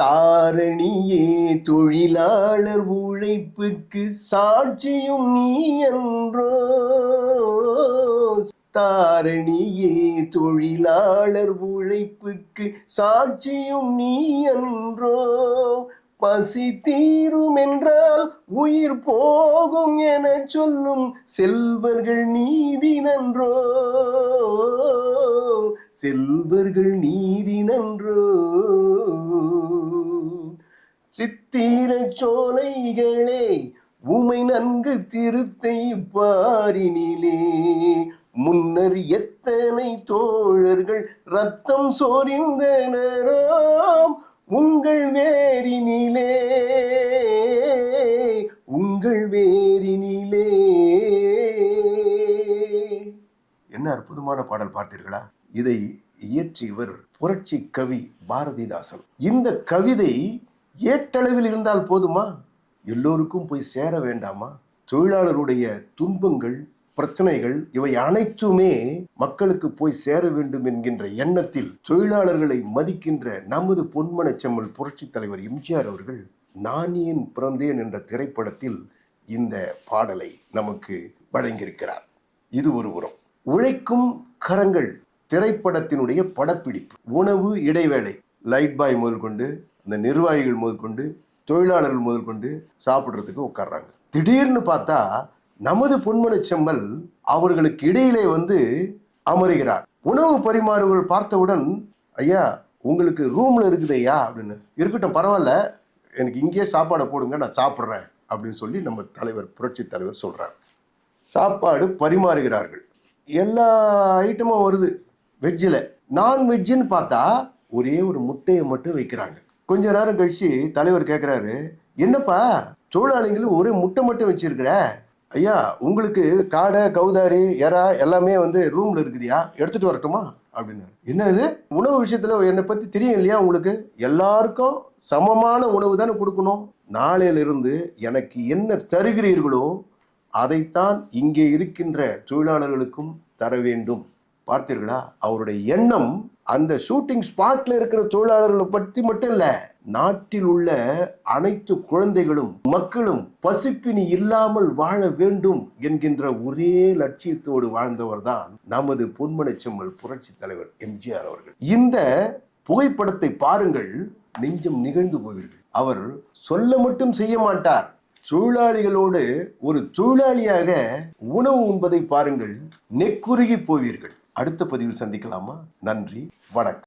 தாரணியே தொழிலாளர் உழைப்புக்கு சாட்சியும் நீ என்றோ. தாரணியே தொழிலாளர் உழைப்புக்கு சாட்சியும் நீ என்றோ. பசி தீரும் என்றால் உயிர் போகும் என சொல்லும் செல்வர்கள் நீதி நன்றோ. செல்வர்கள் நீதி நன்றோ. சித்திர சோலைகளே உமை நன்கு திருத்தை பாரினிலே. முன்னர் எத்தனை தோழர்கள் ரத்தம் சோரிந்தனராம் உங்கள் வேரினிலே. உங்கள் வேரினிலே. என்ன அற்புதமான பாடல் பார்த்தீர்களா? இதை இயற்றியவர் புரட்சி கவி பாரதிதாசன். இந்த கவிதை ஏட்டளவில் இருந்தால் போதுமா? எல்லோருக்கும் போய் சேர வேண்டாமா? தொழிலாளருடைய துன்பங்கள் பிரச்சனைகள் இவை அனைத்துமே மக்களுக்கு போய் சேர வேண்டும் என்கின்ற எண்ணத்தில் தொழிலாளர்களை மதிக்கின்ற நமது பொன்மனச்செம்மல் புரட்சி தலைவர் எம்ஜிஆர் அவர்கள் நான் ஏன் பிறந்தேன் என்ற திரைப்படத்தில் இந்த பாடலை நமக்கு வழங்கியிருக்கிறார். இது ஒரு உரம். உழைக்கும் கரங்கள் திரைப்படத்தினுடைய படப்பிடிப்பு. உணவு இடைவேளை. லைட் பாய் முதல் கொண்டு அந்த நிர்வாகிகள் முதற்கொண்டு தொழிலாளர்கள் முதற்கொண்டு சாப்பிட்றதுக்கு உட்கார்றாங்க. திடீர்னு பார்த்தா நமது பொன்மனச் செம்மல் அவர்களுக்கு இடையிலே வந்து அமருகிறார். உணவு பரிமாறுகள் பார்த்தவுடன் ஐயா உங்களுக்கு ரூம்ல இருக்குது ஐயா அப்படின்னு இருக்கட்டும் பரவாயில்ல. எனக்கு இங்கேயே சாப்பாடை போடுங்க நான் சாப்பிட்றேன். அப்படின்னு சொல்லி நம்ம தலைவர் புரட்சி தலைவர் சொல்றார். சாப்பாடு பரிமாறுகிறார்கள். எல்லா ஐட்டமும் வருது. வெஜ்ஜில். நான்வெஜ்ஜுன்னு பார்த்தா ஒரே ஒரு முட்டையை மட்டும் வைக்கிறாங்க. கொஞ்ச நேரம் கழிச்சு தலைவர் கேட்குறாரு என்னப்பா தொழிலாளிகளும் ஒரே முட்டை மட்டும் வச்சிருக்கிற? ஐயா உங்களுக்கு காடை கௌதாரி எறா எல்லாமே வந்து ரூம்ல இருக்குதியா? எடுத்துட்டு வரட்டுமா? அப்படின்னாரு. என்ன இது உணவு விஷயத்துல என்னை பத்தி தெரியும் இல்லையா உங்களுக்கு? எல்லாருக்கும் சமமான உணவு தானே கொடுக்கணும். நாளையிலிருந்து எனக்கு என்ன தருகிறீர்களோ அதைத்தான் இங்கே இருக்கின்ற தொழிலாளர்களுக்கும் தர வேண்டும். பார்த்தீர்களா? அவருடைய எண்ணம் அந்த ஷூட்டிங் ஸ்பாட்ல இருக்கிற தொழிலாளர்களை பற்றி மட்டும் இல்ல நாட்டில் உள்ள அனைத்து குழந்தைகளும் மக்களும் பசிப்பினி இல்லாமல் வாழ வேண்டும் என்கின்ற ஒரே லட்சியத்தோடு வாழ்ந்தவர் தான் நமது பொன்மனை செம்மல் புரட்சி தலைவர் எம்ஜிஆர் அவர்கள். இந்த புகைப்படத்தை பாருங்கள் நெஞ்சம் நிகழ்ந்து போவீர்கள். அவர் சொல்ல மட்டும் செய்ய மாட்டார். தொழிலாளிகளோடு ஒரு தொழிலாளியாக உணவு உண்பதை பாருங்கள் நெக்குருகி போவீர்கள். அடுத்த பதிவில் சந்திக்கலாமா? நன்றி. வணக்கம்.